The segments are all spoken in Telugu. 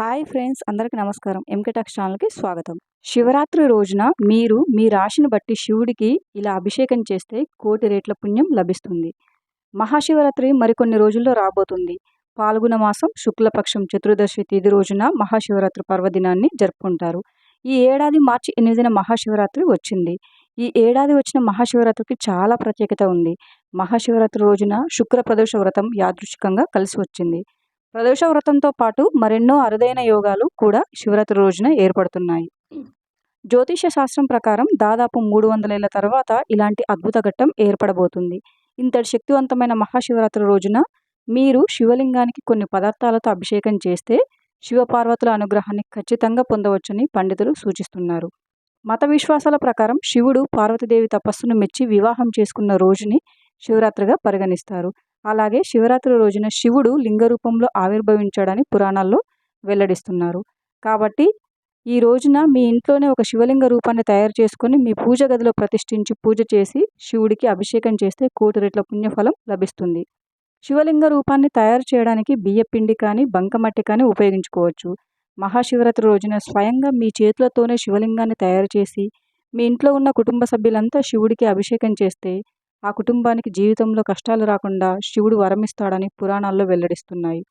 హాయ్ ఫ్రెండ్స్ అందరికి నమస్కారం. ఎంకెటాక్స్ ఛానల్కి స్వాగతం. శివరాత్రి రోజున మీరు మీ రాశిని బట్టి శివుడికి ఇలా అభిషేకం చేస్తే కోటి రేట్ల పుణ్యం లభిస్తుంది. మహాశివరాత్రి మరికొన్ని రోజుల్లో రాబోతుంది. పాల్గొన మాసం శుక్లపక్షం చతుర్దశి తిథి రోజున మహాశివరాత్రి పర్వదినాన్ని జరుపుకుంటారు. ఈ ఏడాది మార్చి ఎనిమిదిన మహాశివరాత్రి వచ్చింది. ఈ ఏడాది వచ్చిన మహాశివరాత్రికి చాలా ప్రత్యేకత ఉంది. మహాశివరాత్రి రోజున శుక్ర ప్రదోష వ్రతం యాదృష్టికంగా కలిసి వచ్చింది. ప్రదోష వ్రతంతో పాటు మరెన్నో అరుదైన యోగాలు కూడా శివరాత్రి రోజున ఏర్పడుతున్నాయి. జ్యోతిష శాస్త్రం ప్రకారం దాదాపు మూడు వందల ఏళ్ళ తర్వాత ఇలాంటి అద్భుత ఘట్టం ఏర్పడబోతుంది. ఇంతటి శక్తివంతమైన మహాశివరాత్రి రోజున మీరు శివలింగానికి కొన్ని పదార్థాలతో అభిషేకం చేస్తే శివపార్వతుల అనుగ్రహాన్ని ఖచ్చితంగా పొందవచ్చని పండితులు సూచిస్తున్నారు. మత విశ్వాసాల ప్రకారం శివుడు పార్వతీదేవి తపస్సును మెచ్చి వివాహం చేసుకున్న రోజుని శివరాత్రిగా పరిగణిస్తారు. అలాగే శివరాత్రి రోజున శివుడు లింగ రూపంలో ఆవిర్భవించాడని పురాణాల్లో వెల్లడిస్తున్నారు. కాబట్టి ఈ రోజున మీ ఇంట్లోనే ఒక శివలింగ రూపాన్ని తయారు చేసుకుని మీ పూజ గదిలో ప్రతిష్ఠించి పూజ చేసి శివుడికి అభిషేకం చేస్తే కోటి రెట్ల పుణ్యఫలం లభిస్తుంది. శివలింగ రూపాన్ని తయారు చేయడానికి బియ్యపిండి కానీ బంకమట్టి కానీ ఉపయోగించుకోవచ్చు. మహాశివరాత్రి రోజున స్వయంగా మీ చేతులతోనే శివలింగాన్ని తయారు చేసి మీ ఇంట్లో ఉన్న కుటుంబ సభ్యులంతా శివుడికి అభిషేకం చేస్తే ఆ కుటుంబానికి జీవితంలో కష్టాలు రాకుండా శివుడు వరమిస్తాడని పురాణాల్లో వెల్లడిస్తున్నాయి.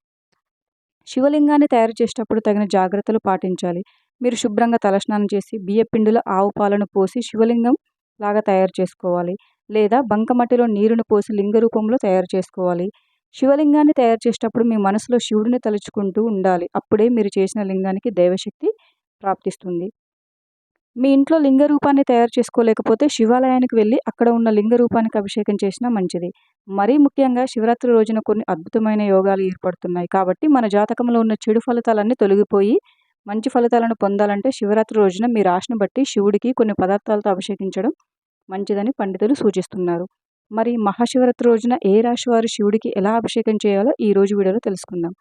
శివలింగాన్ని తయారు చేసేటప్పుడు తగిన జాగ్రత్తలు పాటించాలి. మీరు శుభ్రంగా తలస్నానం చేసి బియ్యపిండిలో ఆవు పాలను పోసి శివలింగం లాగా తయారు చేసుకోవాలి. లేదా బంకమట్టిలో నీరును పోసి లింగ రూపంలో తయారు చేసుకోవాలి. శివలింగాన్ని తయారు చేసేటప్పుడు మీ మనసులో శివుడిని తలుచుకుంటూ ఉండాలి. అప్పుడే మీరు చేసిన లింగానికి దైవశక్తి ప్రాప్తిస్తుంది. మీ ఇంట్లో లింగ రూపాన్ని తయారు చేసుకోలేకపోతే శివాలయానికి వెళ్ళి అక్కడ ఉన్న లింగ రూపానికి అభిషేకం చేసినా మంచిది. మరీ ముఖ్యంగా శివరాత్రి రోజున కొన్ని అద్భుతమైన యోగాలు ఏర్పడుతున్నాయి. కాబట్టి మన జాతకంలో ఉన్న చెడు ఫలితాలన్నీ తొలగిపోయి మంచి ఫలితాలను పొందాలంటే శివరాత్రి రోజున మీ రాశిని బట్టి శివుడికి కొన్ని పదార్థాలతో అభిషేకించడం మంచిదని పండితులు సూచిస్తున్నారు. మరి మహాశివరాత్రి రోజున ఏ రాశి వారు శివుడికి ఎలా అభిషేకం చేయాలో ఈ రోజు వీడియోలో తెలుసుకుందాం.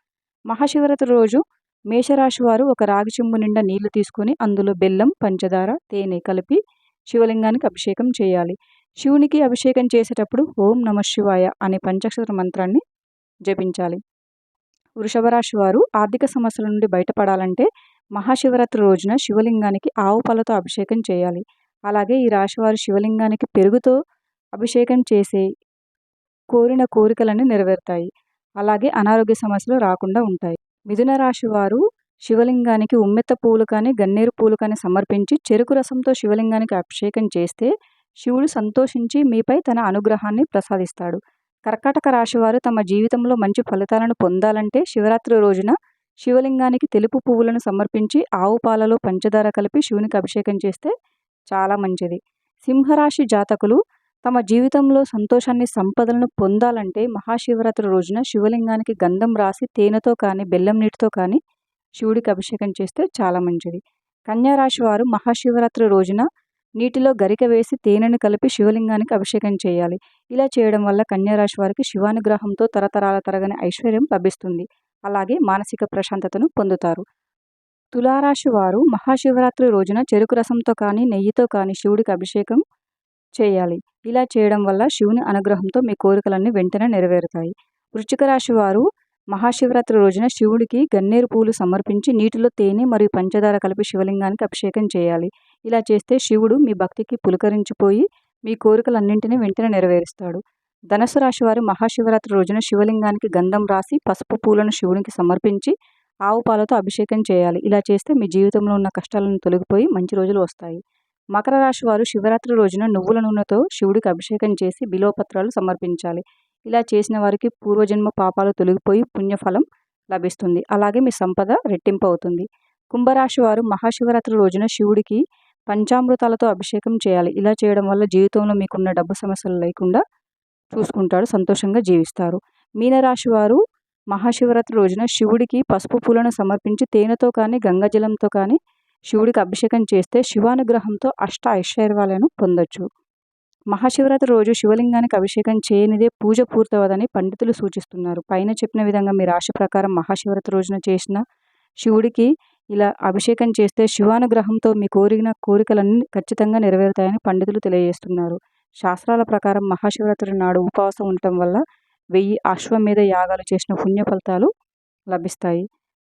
మహాశివరాత్రి రోజు మేషరాశి వారు ఒక రాగి చెంబు నిండా నీళ్ళు తీసుకొని అందులో బెల్లం పంచదార తేనె కలిపి శివలింగానికి అభిషేకం చేయాలి. శివునికి అభిషేకం చేసేటప్పుడు ఓం నమ శివాయ అనే పంచాక్షర మంత్రాన్ని జపించాలి. వృషభ రాశి వారు ఆర్థిక సమస్యల నుండి బయటపడాలంటే మహాశివరాత్రి రోజున శివలింగానికి ఆవు పాలతో అభిషేకం చేయాలి. అలాగే ఈ రాశివారు శివలింగానికి పెరుగుతో అభిషేకం చేసే కోరిన కోరికలన్నీ నెరవేరుతాయి. అలాగే అనారోగ్య సమస్యలు రాకుండా ఉంటాయి. మిథున రాశి వారు శివలింగానికి ఉమ్మెత్త పూలు కానీ గన్నేరు పూలు కానీ సమర్పించి చెరుకు రసంతో శివలింగానికి అభిషేకం చేస్తే శివుడు సంతోషించి మీపై తన అనుగ్రహాన్ని ప్రసాదిస్తాడు. కర్కాటక రాశివారు తమ జీవితంలో మంచి ఫలితాలను పొందాలంటే శివరాత్రి రోజున శివలింగానికి తెలుపు పువ్వులను సమర్పించి ఆవు పాలలో పంచదార కలిపి శివునికి అభిషేకం చేస్తే చాలా మంచిది. సింహరాశి జాతకులు తమ జీవితంలో సంతోషాన్ని సంపదలను పొందాలంటే మహాశివరాత్రి రోజున శివలింగానికి గంధం రాసి తేనెతో కానీ బెల్లం నీటితో కానీ శివుడికి అభిషేకం చేస్తే చాలా మంచిది. కన్యారాశి వారు మహాశివరాత్రి రోజున నీటిలో గరిక వేసి తేనెను కలిపి శివలింగానికి అభిషేకం చేయాలి. ఇలా చేయడం వల్ల కన్యారాశి వారికి శివానుగ్రహంతో తరతరాల తరగని ఐశ్వర్యం లభిస్తుంది. అలాగే మానసిక ప్రశాంతతను పొందుతారు. తులారాశి వారు మహాశివరాత్రి రోజున చెరుకు రసంతో కానీ నెయ్యితో కానీ శివుడికి అభిషేకం చేయాలి. ఇలా చేయడం వల్ల శివుని అనుగ్రహంతో మీ కోరికలన్నీ వెంటనే నెరవేరుతాయి. వృచ్చిక రాశి వారు మహాశివరాత్రి రోజున శివుడికి గన్నేరు పూలు సమర్పించి నీటిలో తేనె మరియు పంచదార కలిపి శివలింగానికి అభిషేకం చేయాలి. ఇలా చేస్తే శివుడు మీ భక్తికి పులకరించిపోయి మీ కోరికలన్నింటినీ వెంటనే నెరవేరుస్తాడు. ధనసు రాశి వారు మహాశివరాత్రి రోజున శివలింగానికి గంధం రాసి పసుపు పూలను శివునికి సమర్పించి ఆవు పాలతో అభిషేకం చేయాలి. ఇలా చేస్తే మీ జీవితంలో ఉన్న కష్టాలను తొలగిపోయి మంచి రోజులు వస్తాయి. మకర రాశి వారు శివరాత్రి రోజున నువ్వుల నూనెతో శివుడికి అభిషేకం చేసి బిలోపత్రాలు సమర్పించాలి. ఇలా చేసిన వారికి పూర్వజన్మ పాపాలు తొలగిపోయి పుణ్యఫలం లభిస్తుంది. అలాగే మీ సంపద రెట్టింపు అవుతుంది. కుంభరాశి వారు మహాశివరాత్రి రోజున శివుడికి పంచామృతాలతో అభిషేకం చేయాలి. ఇలా చేయడం వల్ల జీవితంలో మీకున్న డబ్బు సమస్యలు లేకుండా చూసుకుంటాడు సంతోషంగా జీవిస్తారు. మీనరాశి వారు మహాశివరాత్రి రోజున శివుడికి పసుపు పూలను సమర్పించి తేనెతో కానీ గంగాజలంతో కానీ శివుడికి అభిషేకం చేస్తే శివానుగ్రహంతో అష్ట ఐశ్వర్యాలను పొందొచ్చు. మహాశివరాత్రి రోజు శివలింగానికి అభిషేకం చేయనిదే పూజ పూర్తవదని పండితులు సూచిస్తున్నారు. పైన చెప్పిన విధంగా మీ రాశి ప్రకారం మహాశివరాత్రి రోజున చేసిన శివుడికి ఇలా అభిషేకం చేస్తే శివానుగ్రహంతో మీ కోరిన కోరికలన్నీ ఖచ్చితంగా నెరవేరుతాయని పండితులు తెలియజేస్తున్నారు. శాస్త్రాల ప్రకారం మహాశివరాత్రి నాడు ఉపవాసం ఉండటం వల్ల వెయ్యి అశ్వమేధ యాగాలు చేసిన పుణ్య ఫలితాలు లభిస్తాయి.